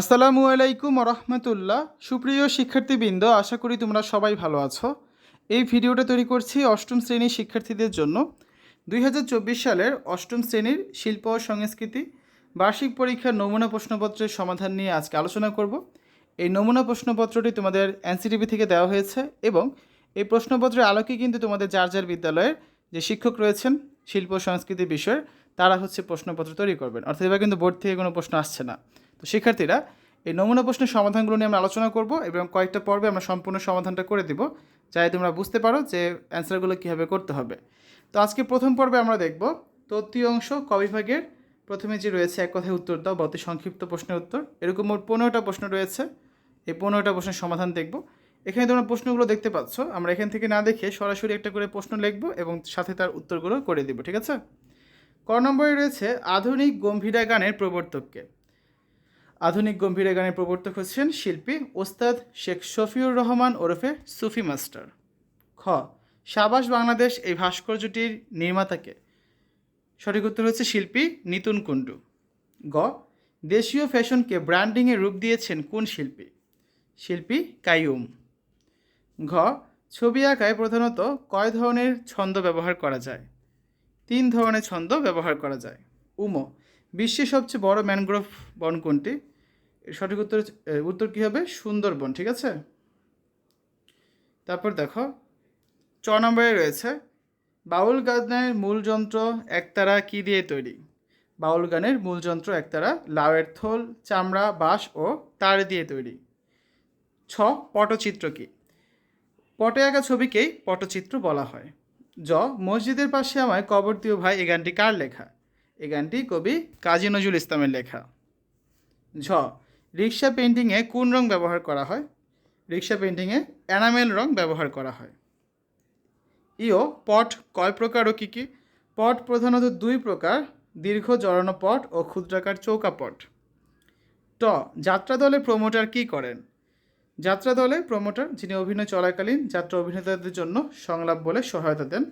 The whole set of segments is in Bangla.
আসসালামু আলাইকুম রহমতুল্লাহ সুপ্রিয় শিক্ষার্থীবৃন্দ, আশা করি তোমরা সবাই ভালো আছো। এই ভিডিওটা তৈরি করছি অষ্টম শ্রেণির শিক্ষার্থীদের জন্য। দুই হাজার চব্বিশ সালের অষ্টম শ্রেণির শিল্প ও সংস্কৃতি বার্ষিক পরীক্ষার নমুনা প্রশ্নপত্রের সমাধান নিয়ে আজকে আলোচনা করব। এই নমুনা প্রশ্নপত্রটি তোমাদের এনসিটিভি থেকে দেওয়া হয়েছে এবং এই প্রশ্নপত্রের আলোকে কিন্তু তোমাদের যার যার বিদ্যালয়ের যে শিক্ষক রয়েছেন, শিল্প সংস্কৃতি বিষয়ের, তারা হচ্ছে প্রশ্নপত্র তৈরি করবেন। অর্থাৎ এবার কিন্তু বোর্ড থেকে কোনো প্রশ্ন আসছে না। তো শিক্ষার্থীরা, এই নমুনা প্রশ্নের সমাধানগুলো নিয়ে আমরা আলোচনা করব এবং কয়েকটা পর্বে আমরা সম্পূর্ণ সমাধানটা করে দিব, যাতে তোমরা বুঝতে পারো যে অ্যান্সারগুলো কীভাবে করতে হবে। তো আজকে প্রথম পর্বে আমরা দেখব, তত্ত্বীয় অংশ কবিভাগের প্রথমে যে রয়েছে এক কথায় উত্তর দাও, বা অতি সংক্ষিপ্ত প্রশ্নের উত্তর। এরকম মোট পনেরোটা প্রশ্ন রয়েছে, এই পনেরোটা প্রশ্নের সমাধান দেখব। এখানে তোমরা প্রশ্নগুলো দেখতে পাচ্ছ, আমরা এখান থেকে না দেখে সরাসরি একটা করে প্রশ্ন লিখব এবং সাথে তার উত্তরগুলো করে দিব, ঠিক আছে? ক নম্বরে রয়েছে, আধুনিক গম্ভীরা গানের প্রবর্তককে। আধুনিক গম্ভীরা গানের প্রবর্তক হচ্ছেন শিল্পী ওস্তাদ শেখ শফিউর রহমান ওরফে সুফি মাস্টার। খ সাবাস বাংলাদেশ এই ভাস্কর্যটির নির্মাতাকে। সঠিক উত্তর হচ্ছে শিল্পী নিতুন কুণ্ডু। গ, দেশীয় ফ্যাশনকে ব্র্যান্ডিংয়ে রূপ দিয়েছেন কোন শিল্পী? শিল্পী কাইয়ুম। ঘ, ছবি আঁকায় প্রধানত কয় ধরনের ছন্দ ব্যবহার করা যায়? তিন ধরনের ছন্দ ব্যবহার করা যায়। উম, বিশ্বের সবচেয়ে বড় ম্যানগ্রোভ বন কোনটি? সঠিক উত্তর উত্তর কী হবে? সুন্দরবন, ঠিক আছে? তারপর দেখো, চ নম্বরে রয়েছে, বাউল গানের মূল যন্ত্র একতারা কী দিয়ে তৈরি? বাউল গানের মূল যন্ত্র একতারা লাউয়ের থোল, চামড়া, বাঁশ ও তার দিয়ে তৈরি। ছ, পটচিত্র কী? পটে আঁকা ছবিকেই পটচিত্র বলা হয়। জ, মসজিদের পাশে আমায় কবর দিও ভাই এই গানটি কার লেখা? এই গানটি কবি কাজী নজরুল ইসলামের লেখা। ঝ রিক্সা পেন্টিংয়ে কোন রং ব্যবহার করা হয়? রিক্সা পেন্টিংয়ে অ্যানামেল রং ব্যবহার করা হয়। ইও, পট কয় প্রকার ও কী কী? পট প্রধানত দুই প্রকার, দীর্ঘ জড়ানো পট ও ক্ষুদ্রাকার চৌকা পট। ট যাত্রা দলে প্রমোটার কী করেন? যাত্রা দলে প্রমোটার, যিনি অভিনয় চলাকালীন যাত্রা অভিনেতাদের জন্য সংলাপ বলে সহায়তা দেন,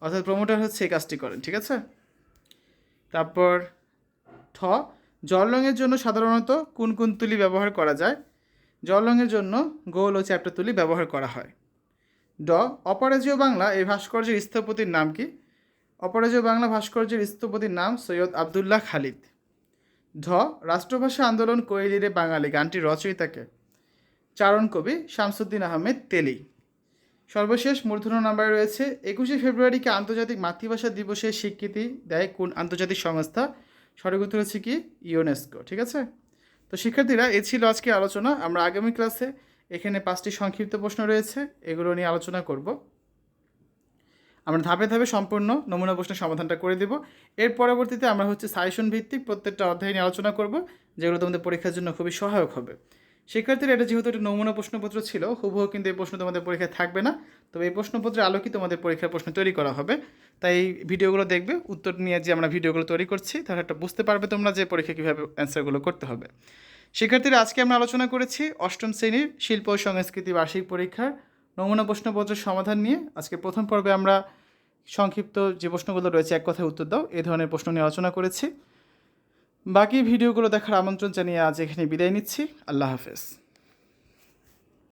অর্থাৎ প্রমোটার হচ্ছে এই কাজটি করেন, ঠিক আছে? তারপর, ঠ জল রঙের জন্য সাধারণত কোন কোন তুলি ব্যবহার করা যায়? জল রঙের জন্য গোল ও চ্যাপ্টা তুলি ব্যবহার করা হয়। ড. অপরাজীয় বাংলা এই ভাস্কর্যের স্থপতির নাম কি? অপরাজীয় বাংলা ভাস্কর্যের স্থপতির নাম সৈয়দ আবদুল্লাহ খালিদ। ঢ. রাষ্ট্রভাষা আন্দোলন কোয়েলিরে বাঙালি গানটি রচয়িতাকে। চারণ কবি শামসুদ্দিন আহমেদ তেলি। সর্বশেষ মূর্ধন্য নাম্বারে রয়েছে, একুশে ফেব্রুয়ারিকে আন্তর্জাতিক মাতৃভাষা দিবসের স্বীকৃতি দেয় কোন আন্তর্জাতিক সংস্থা? সঠিক উত্তর হচ্ছে কি? ইউনেস্কো, ঠিক আছে? তো শিক্ষার্থীরা, এ ছিল আজকে আলোচনা। আমরা আগামী ক্লাসে এখানে পাঁচটি সংক্ষিপ্ত প্রশ্ন রয়েছে, এগুলো নিয়ে আলোচনা করব। আমরা ধাপে ধাপে সম্পূর্ণ নমুনা প্রশ্নের সমাধানটা করে দেব। এর পরবর্তীতে আমরা হচ্ছে সাইশন ভিত্তিক প্রত্যেকটা অধ্যায় নিয়ে আলোচনা করব, যেগুলো তোমাদের পরীক্ষার জন্য খুবই সহায়ক হবে। শিক্ষার্থীরা, এটা যেহেতু একটা নমুনা প্রশ্নপত্র ছিল, হুবহু কিন্তু এই প্রশ্ন তোমাদের পরীক্ষায় থাকবে না। তবে এই প্রশ্নপত্রের আলোকে তোমাদের পরীক্ষার প্রশ্ন তৈরি করা হবে। তাই এই ভিডিওগুলো দেখবে, উত্তর নিয়ে যে আমরা ভিডিওগুলো তৈরি করছি তাহলে একটা বুঝতে পারবে তোমরা যে পরীক্ষা কীভাবে অ্যান্সারগুলো করতে হবে। শিক্ষার্থীরা, আজকে আমরা আলোচনা করেছি অষ্টম শ্রেণির শিল্প ও সংস্কৃতি বার্ষিক পরীক্ষার নমুনা প্রশ্নপত্রের সমাধান নিয়ে। আজকে প্রথম পর্বে আমরা সংক্ষিপ্ত যে প্রশ্নগুলো রয়েছে, এক কথায় উত্তর দাও, এ ধরনের প্রশ্ন নিয়ে আলোচনা করেছি। বাকি ভিডিওগুলো দেখার আমন্ত্রণ জানিয়ে আজ এখানে বিদায় নিচ্ছি। আল্লাহ হাফেজ।